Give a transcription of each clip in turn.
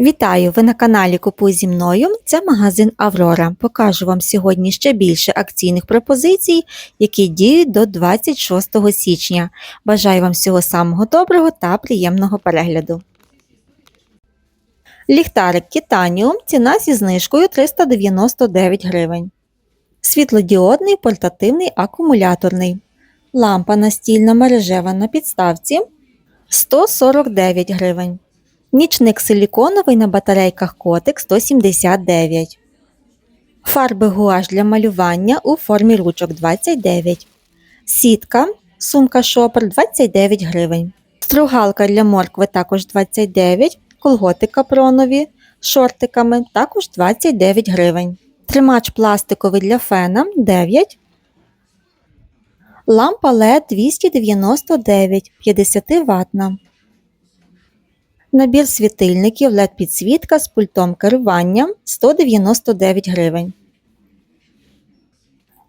Вітаю! Ви на каналі Купуй зі мною. Це магазин Аврора. Покажу вам сьогодні ще більше акційних пропозицій, які діють до 26 січня. Бажаю вам всього самого доброго та приємного перегляду. Ліхтарик Титаніум. Ціна зі знижкою 399 гривень. Світлодіодний портативний акумуляторний. Лампа настільна мережева на підставці 149 гривень. Нічник силіконовий на батарейках Котик 179. Фарби гуаш для малювання у формі ручок 29. Сітка, сумка шопер 29 гривень. Стругалка для моркви також 29. Колготи капронові шортиками також 29 гривень. Тримач пластиковий для фена 9. Лампа LED 299 50 ватна. Набір світильників LED підсвітка з пультом керування 199 гривень.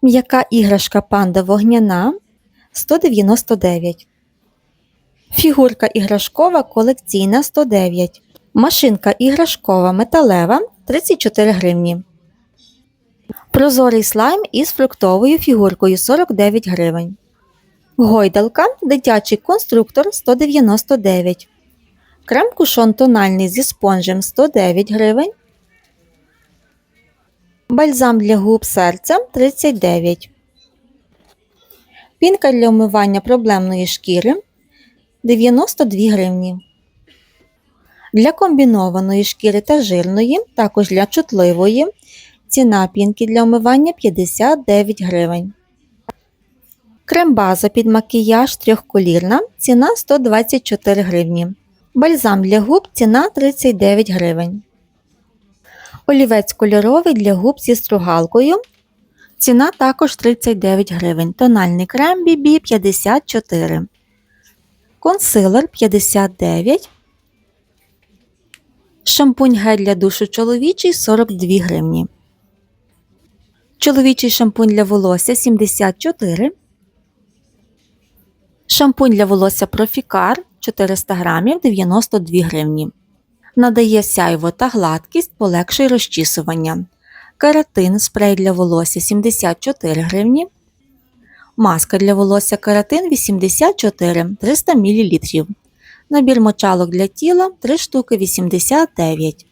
М'яка іграшка панда вогняна 199. Фігурка іграшкова колекційна 109. Машинка іграшкова металева 34 гривні. Прозорий слайм із фруктовою фігуркою 49 гривень. Гойдалка дитячий конструктор 199 Крем кушон тональний зі спонжем 109 гривень. Бальзам для губ серцем 39. Пінка для умивання проблемної шкіри 92 гривні. Для комбінованої шкіри та жирної, також для чутливої. Ціна пінки для умивання 59 гривень. Крем-база під макіяж трьохколірна. Ціна 124 гривні. Бальзам для губ ціна 39 гривень. Олівець кольоровий для губ зі стругалкою. Ціна також 39 гривень. Тональний крем BB 54. Консилер 59. Шампунь гель для душу чоловічий 42 гривні. Чоловічий шампунь для волосся 74. Шампунь для волосся Профікар 400 грамів 92 гривні. Надає сяйво та гладкість, полегшує розчісування. Кератин спрей для волосся 74 гривні. Маска для волосся кератин 84 300 мл. Набір мочалок для тіла 3 штуки 89.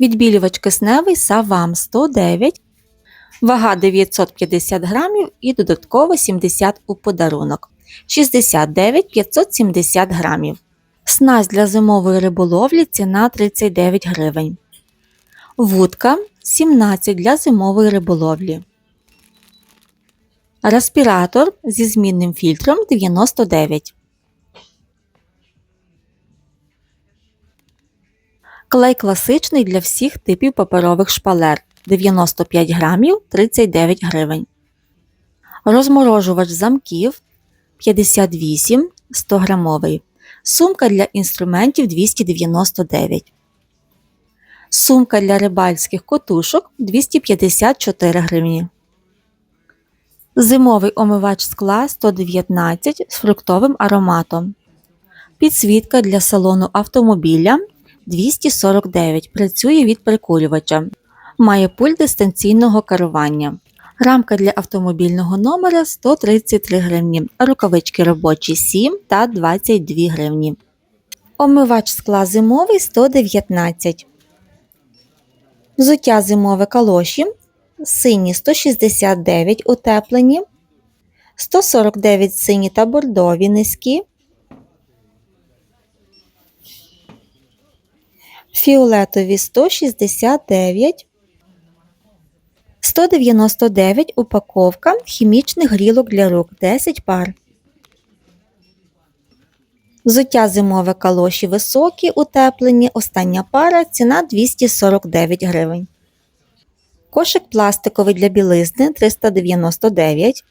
Відбілювач кисневий Савам 109. Вага 950 грамів і додатково 70 у подарунок. 69 570 грамів. Снасть для зимової риболовлі ціна 39 гривень. Вудка 17 для зимової риболовлі. Респіратор зі змінним фільтром 99. Клей класичний для всіх типів паперових шпалер 95 грамів 39 гривень. Розморожувач замків 58 100 грамовий. Сумка для інструментів 299. Сумка для рибальських котушок 254 гривні. Зимовий омивач скла 119 з фруктовим ароматом. Підсвітка для салону автомобіля 249. Працює від прикурювача. Має пульт дистанційного керування. Рамка для автомобільного номера 133 гривні, рукавички робочі 7 та 22 гривні. Омивач скла зимовий 119. Взуття зимове калоші. Сині 169 утеплені. 149 сині та бордові низькі. Фіолетові 169. 199 упаковка хімічних грілок для рук 10 пар. Взуття зимове калоші високі, утеплені. Остання пара ціна 249 гривень. Кошик пластиковий для білизни 399.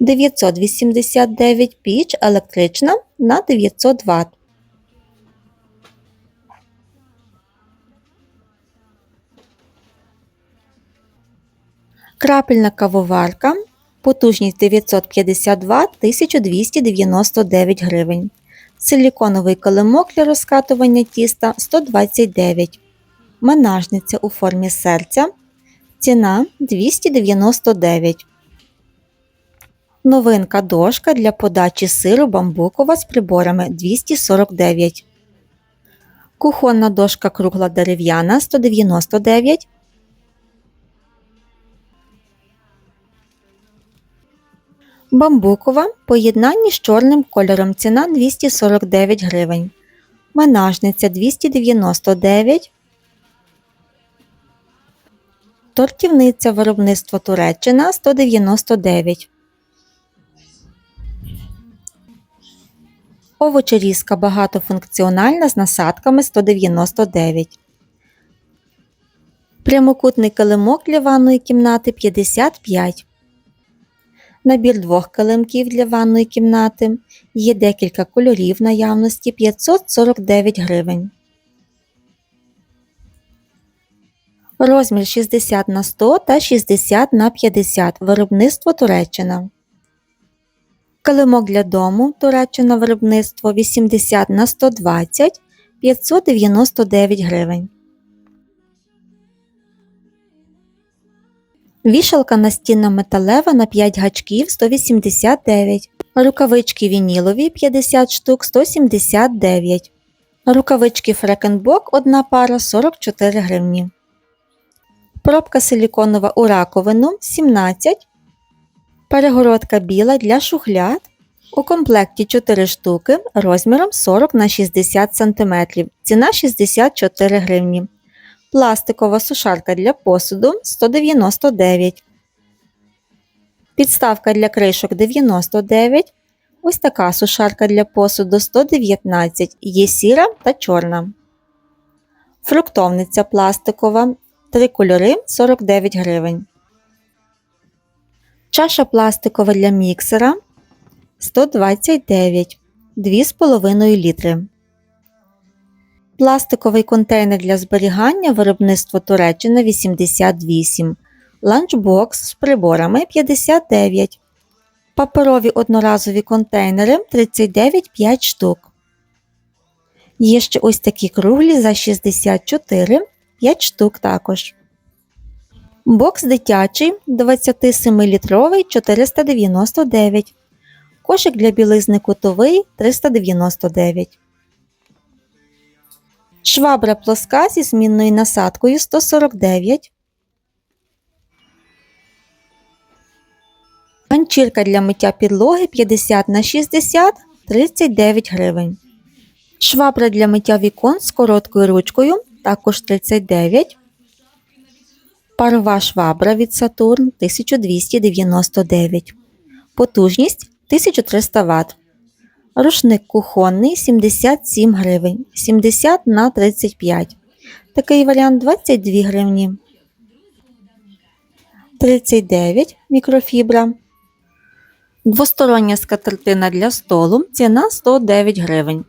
989 піч електрична на 900 Вт. Крапельна кавоварка. Потужність 950 Вт 1299 гривень. Силіконовий килимок для розкатування тіста 129. Менажниця у формі серця. Ціна 299. Новинка дошка для подачі сиру бамбукова з приборами 249. Кухонна дошка кругла дерев'яна 199. Бамбукова поєднанні з чорним кольором ціна 249 гривень. Менажниця 299. Тортівниця виробництво Туреччина 199. Овочерізка багатофункціональна з насадками 199. Прямокутний килимок для ванної кімнати 55. Набір двох килимків для ванної кімнати. Є декілька кольорів наявності 549 гривень. Розмір 60 на 100 та 60 на 50 виробництво Туреччина. Килимок для дому Туреччина виробництво 80 на 120 599 гривень. Вішалка настінна металева на 5 гачків 189. Рукавички вінілові 50 штук 179. Рукавички Фрекенбок одна пара 44 гривні. Пробка силіконова у раковину 17. Перегородка біла для шухляд. У комплекті 4 штуки розміром 40 на 60 см. Ціна 64 гривні. Пластикова сушарка для посуду 199. Підставка для кришок 99. Ось така сушарка для посуду 119. Є сіра та чорна. Фруктовниця пластикова. Три кольори 49 гривень. Чаша пластикова для міксера 129 2,5 літри. Пластиковий контейнер для зберігання виробництво Туреччина 88. Ланчбокс з приборами 59. Паперові одноразові контейнери 39 5 штук. Є ще ось такі круглі за 64 5 штук також. Бокс дитячий 27-літровий 499. Кошик для білизни кутовий 399. Швабра плоска зі змінною насадкою 149. Ганчірка для миття підлоги 50 на 60 39 гривень. Швабра для миття вікон з короткою ручкою також 39. Парова швабра від Saturn 1299. Потужність 1300 Вт. Рушник кухонний 77 гривень. 70 на 35. Такий варіант 22 гривні. 39 мікрофібра. Двостороння скатертина для столу. Ціна 109 гривень.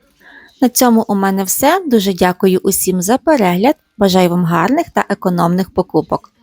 На цьому у мене все. Дуже дякую усім за перегляд. Бажаю вам гарних та економних покупок.